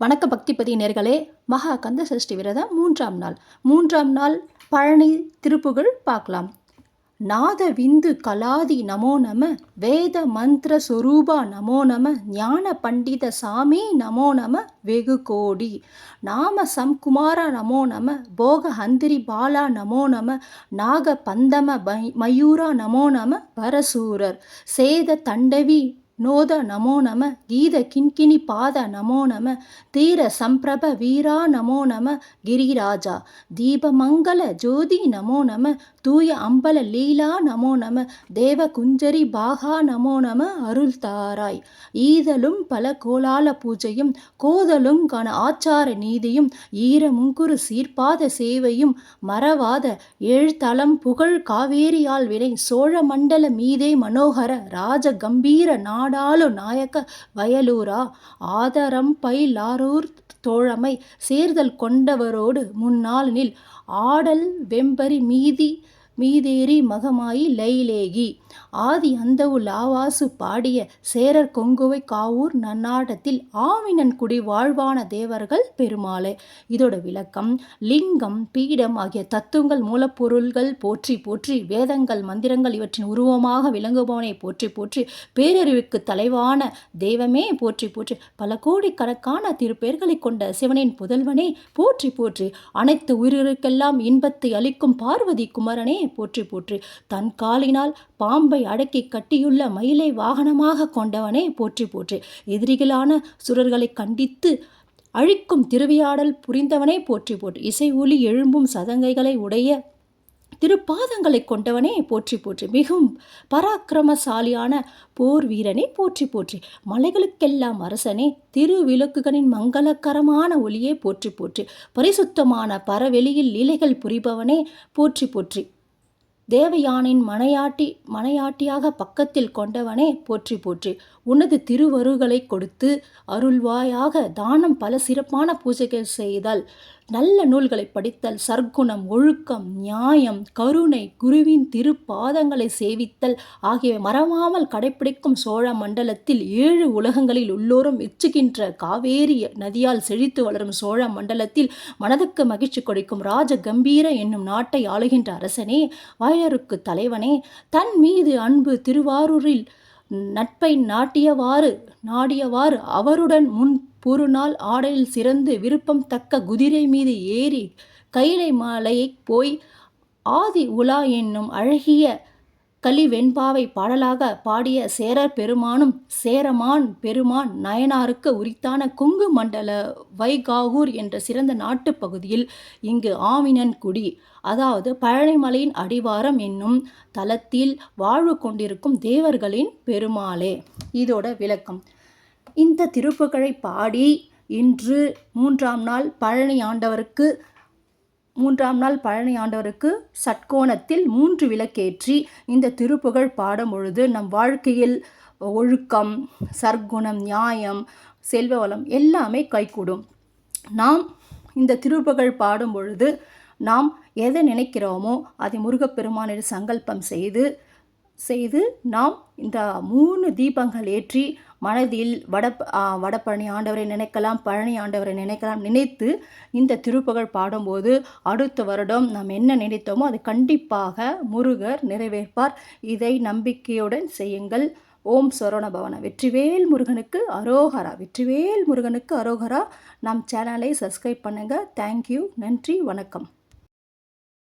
வணக்க பக்திபதி நேர்களே மகா கந்த சஷ்டி விரதம் மூன்றாம் நாள். மூன்றாம் நாள் பழனி திருப்புகழ் பார்க்கலாம். நாத விந்து கலாதி நமோ நம வேத மந்திர சொரூபா நமோ நம ஞான பண்டித சாமி நமோ நம வெகு கோடி. நாம சம்குமார நமோ நம போக ஹந்திரி பாலா நமோ நம நாக பந்தம மயூரா நமோ நம பரசூரர். சேத தண்டவி நோத நமோ நம கீத கிண்கிணி பாத நமோ நம தீர சம்பிரப வீரா நமோ நம கிரிராஜா. தீபமங்கல ஜோதி நமோ நம தூய அம்பல லீலா நமோ நம தேவ குஞ்சரி பாகா நமோ நம அருள் தாராய். ஈதலும் பல கோலால பூஜையும் கோதலும் கன ஆச்சார நீதியும் ஈர முங்குரு சீர்பாத சேவையும் மறவாத ஏழ்தலம் புகழ் காவேரியால் வினை சோழ மண்டல மீதே மனோகர ராஜ கம்பீர நாடாளு நாயக்க வயலூரா? ஆதரம் பயிலாரூர் தோழமை சேர்தல் கொண்டவரோடு முன்னாள் நில். ஆடல் வெம்பரி மீதி மீதேறி மகமாயி லைலேகி. ஆதி அந்தவு லாவாசு பாடிய சேரர் கொங்குவை காவூர் நன்னாட்டத்தில் ஆவினன் குடி வாழ்வான தேவர்கள் பெருமாளே. இதோட விளக்கம் லிங்கம் பீடம் ஆகிய தத்துவங்கள் மூலப்பொருள்கள் போற்றி போற்றி வேதங்கள் மந்திரங்கள் இவற்றின் உருவமாக விளங்குபவனை போற்றி போற்றி பேரறிவுக்கு தலைவான தெய்வமே போற்றி போற்றி பல கோடிக்கணக்கான திருப்பெயர்களை கொண்ட சிவனின் புதல்வனே போற்றி போற்றி அனைத்து உயிர்களுக்கெல்லாம் இன்பத்தை அளிக்கும் பார்வதி குமரனே போற்றி போற்றி. தன் காலினால் பாம்பை அடக்கி கட்டியுள்ள மயிலை வாகனமாக கொண்டவனே போற்றி போற்றி. எதிரிகளான சுரர்களை கண்டித்து அழிக்கும் திருவியாடல் புரிந்தவனே போற்றி போற்றி. இசை ஒலி எழும்பும் சதங்கைகளை உடைய திருப்பாதங்களை கொண்டவனே போற்றி போற்றி. மிகவும் பராக்கிரமசாலியான போர் வீரனே போற்றி போற்றி. மலைகளுக்கெல்லாம் அரசனே திருவிளக்குகளின் மங்களகரமான ஒளியே போற்றி போற்றி. பரிசுத்தமான பரவெளியில் லீலைகள் புரிபவனே போற்றி போற்றி. தேவயானின் மனையாட்டி மனையாட்டியாக பக்கத்தில் கொண்டவனே போற்றி போற்றி. உனது திருவருகளை கொடுத்து அருள்வாயாக தானம் பல சிறப்பான பூஜைகள் செய்தால் நல்ல நூல்களை படித்தல் சர்க்குணம் ஒழுக்கம் நியாயம் கருணை குருவின் திருப்பாதங்களை சேவித்தல் ஆகியவை மறவாமல் கடைபிடிக்கும் சோழ மண்டலத்தில் ஏழு உலகங்களில் உள்ளோரும் எச்சுகின்ற காவேரி நதியால் செழித்து வளரும் சோழ மண்டலத்தில் மனதுக்கு மகிழ்ச்சி கொடுக்கும் ராஜ கம்பீர என்னும் நாட்டை ஆளுகின்ற அரசனே வாயருக்கு தலைவனே தன் மீது அன்பு திருவாரூரில் நட்பை நாட்டியவாறு நாடியவாறு அவருடன் முன் பொருநாள் ஆடையில் சிறந்து விருப்பம் தக்க குதிரை மீது ஏறி கைலை மாலையைப் போய் ஆதி உலா என்னும் அழகிய கலி வெண்பாவை பாடலாக பாடிய சேரர் பெருமானும் சேரமான் பெருமான் நயனாருக்கு உரித்தான குங்கு மண்டல வைகாகூர் என்ற சிறந்த நாட்டுப் பகுதியில் இங்கு ஆவினன் குடி. அதாவது பழனிமலையின் அடிவாரம் என்னும் தலத்தில் வாழ்வு கொண்டிருக்கும் தேவர்களின் பெருமாளே. இதோட விளக்கம். இந்த திருப்புகழை பாடி இன்று மூன்றாம் நாள் பழனி ஆண்டவருக்கு மூன்றாம் நாள் பழனி ஆண்டவருக்கு சட்கோணத்தில் மூன்று விளக்கேற்றி இந்த திருப்புகழ் பாடும் பொழுது நம் வாழ்க்கையில் ஒழுக்கம் சர்க்குணம் நியாயம் செல்வ வளம் எல்லாமே கைகூடும். நாம் இந்த திருப்புகழ் பாடும் பொழுது நாம் எதை நினைக்கிறோமோ அதை முருகப்பெருமானிடம் சங்கல்பம் செய்து செய்து நாம் இந்த மூணு தீபங்கள் ஏற்றி மனதில் வட வடபழனி ஆண்டவரை நினைக்கலாம் பழனி ஆண்டவரை நினைக்கலாம் நினைத்து இந்த திருப்புகழ் பாடும்போது அடுத்த வருடம் நாம் என்ன நினைத்தோமோ அது கண்டிப்பாக முருகர் நிறைவேற்பார். இதை நம்பிக்கையுடன் செய்யுங்கள். ஓம் சரவணபவன. வெற்றிவேல் முருகனுக்கு அரோகரா. வெற்றிவேல் முருகனுக்கு அரோகரா. நம் சேனலை சப்ஸ்கிரைப் பண்ணுங்கள் தேங்க்யூ. நன்றி. வணக்கம்.